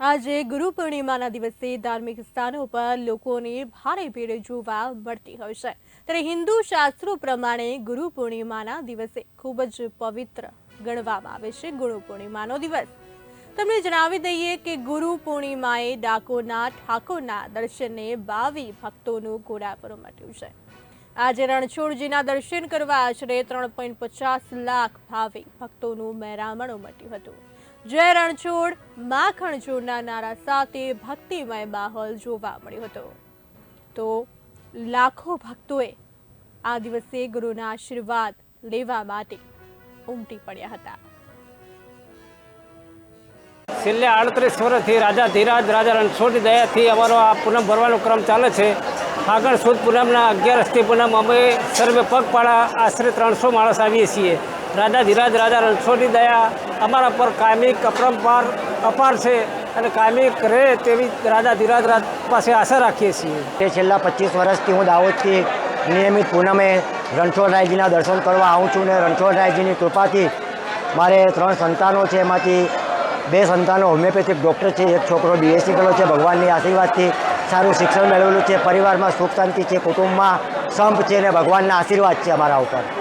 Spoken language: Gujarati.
આજે ગુરુ પૂર્ણિમાના દિવસે ધાર્મિક સ્થાનો પર લોકોની ભારે ભીડ જોવા મળતી હોય છે. ત્યારે હિન્દુ શાસ્ત્રો પ્રમાણે ગુરુ પૂર્ણિમાના દિવસે ખૂબ જ પવિત્ર ગણવામાં આવે છે ગુરુ પૂર્ણિમાનો દિવસ. તમને જણાવી દઈએ કે ગુરુ પૂર્ણિમાએ ડાકોરના ઠાકોરના દર્શને બાવી ભક્તોનું ઘોડાપુર મટ્યું છે. આજે રણછોડજીના દર્શન કરવા આશરે ત્રણ પોઈન્ટ પચાસ લાખ ભાવિક ભક્તોનું મહેરામણ ઉમટ્યું હતું. જય રણછોડ માખણ ચોરના નારા સાથે ભક્તિમય માહોલ જોવા મળ્યો હતો. તો લાખો ભક્તોએ આ દિવસે ગુરુના આશીર્વાદ લેવા માટે ઉમટી પડ્યા હતા. છેલ્લે આડત્રીસ વર્ષથી રાજા ધીરાજ, રાજા રણછોડની દયાથી અમારો આ પૂનમ ભરવાનો ક્રમ ચાલે છે. ફાગણ સુદ પૂનમના અગિયારસથી પૂનમ અમે સર્વે પગપાળા આશરે ત્રણસો માણસ આવીએ છીએ. રાજા ધીરાજ, રાજા રણછોડની દયા અમારા પર કાયમિક અપરંપાર અપાર છે અને કાયમિક રહે તેવી રાજા ધીરાજ રાજ પાસે આશા રાખીએ છીએ. તે છેલ્લા પચીસ વર્ષથી હું દાહોદથી નિયમિત પૂનમે રણછોડરાયજીના દર્શન કરવા આવું છું ને રણછોડરાયજીની કૃપાથી મારે ત્રણ સંતાનો છે. એમાંથી બે સંતાનો હોમિયોપેથિક ડૉક્ટર છે, એક છોકરો બીએસસી કરેલો છે. ભગવાનની આશીર્વાદથી સારું શિક્ષણ મેળવેલું છે, પરિવારમાં સુખ શાંતિ છે, કુટુંબમાં સંપ છે અને ભગવાનના આશીર્વાદ છે અમારા ઉપર.